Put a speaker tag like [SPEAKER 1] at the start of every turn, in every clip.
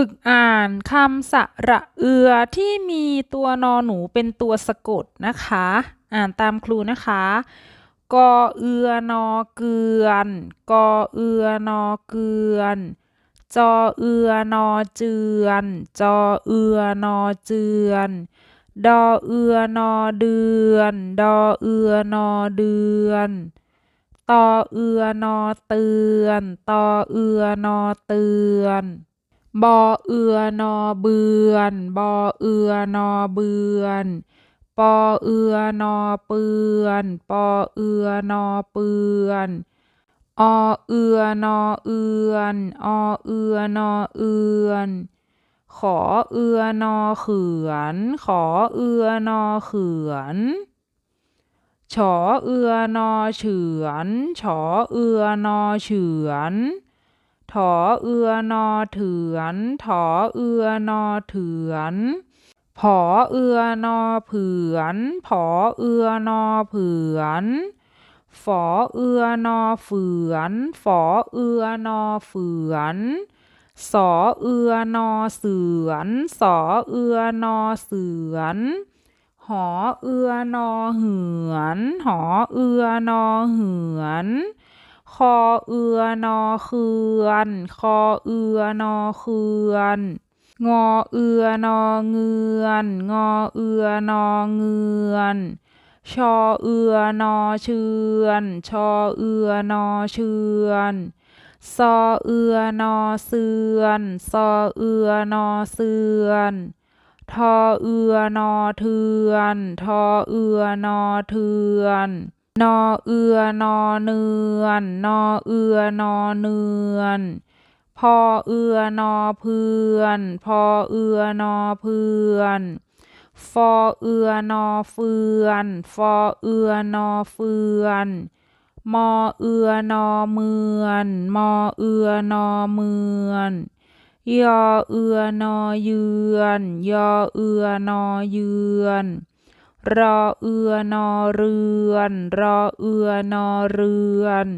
[SPEAKER 1] ฝึกอ่านคำสระเอือที่มีตัวนอหนูเป็นตัวสะกดนะคะ อ่านตามครูนะคะกอเอือนอเกือนกอเอือนอเกือนจอเอือนอเจือนจอเอือนอเจือนดอเอือนอเดือนดอเอือนอเดือนตอเอือนอเตือนตอเอือนอเตือน บอเอือนอเบือนบอเอือนอเบือนปอเอือนอเปือนปอเอือนอเปือนอเอือนอเอือนอเอือนอเอือนขอเอือนอเขือน ขอเอือนอเขือนฉอเอือนอเฉือนฉอเอือนอเฉือน ถอเอือนอเถือนถอเอือนอเถือนผอเอือนอเผือนผอเอือนอเผือนฝอเอือนอเฝือนฝอเอือนอเฝือนสอเอือนอเสือนสอเอือนอเสือนหอเอือนอเหือนหอเอือนอเหือน คอเอือนอเคือน คอเอือนอเคือน งอเอือนอเงือน งอเอือนอเงือนชอเอือนอเชือน ชอเอือนอเชือนซอเอือนอเสือนซอเอือนอเสือนทอเอือนอเทือน ทอเอือนอเทือน นอเอือนอเนือนนอเอือนอเนือนพอเอือนอเพื่อน พอเอือนอเพื่อนฟอเอือนอเฟือนฟอเอือนอเฟือนมอเอือนอเมือนมอเอือนอเมือนยอเอือนอเยือนยอเอือนอเยือน รอเอือนอเรือน รอเอือนอเรือน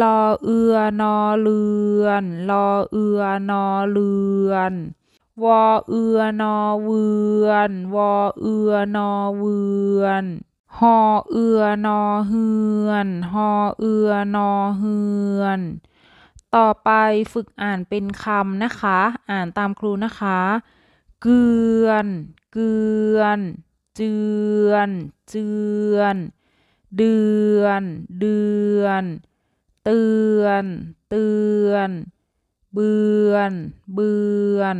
[SPEAKER 1] ลอเอือนอเลือนลอเอือนอเลือนวอเอือนอเวือนวอเอือนอเวือนหอเอือนอเฮือนหอเอือนอเฮือน ต่อไปฝึกอ่านเป็นคำนะคะ อ่านตามครูนะคะ เกือน เกือน จือน เจือน เดือน เดือน เตือน เตือน เบือน เบือน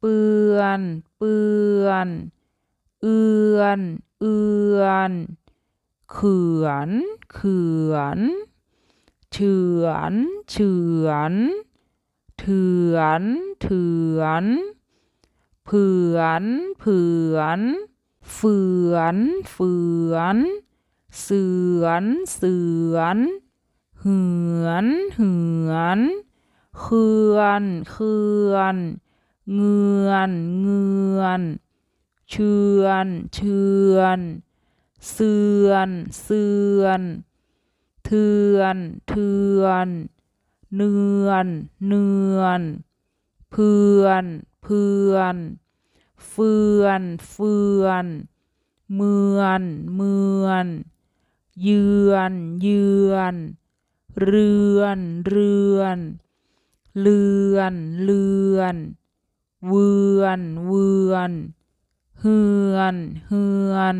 [SPEAKER 1] เปือน เปือน เอือน เอือน เขือน เขือนเฉือนเฉือนเถือนเถือนเผือนเผือน เฝือนเฝือน เสือนเสือนเหือนเหือนเคือนเคือนเงือนเงือนเชือนเชือนเสือนเสือนเทือนเทือนเนือนเนือนเพื่อนเพื่อน เฟือน เฟือน เมือน เมือน เยือน เยือน เรือน เรือน เลือน เลือนเวือน เวือน เฮือน เฮือน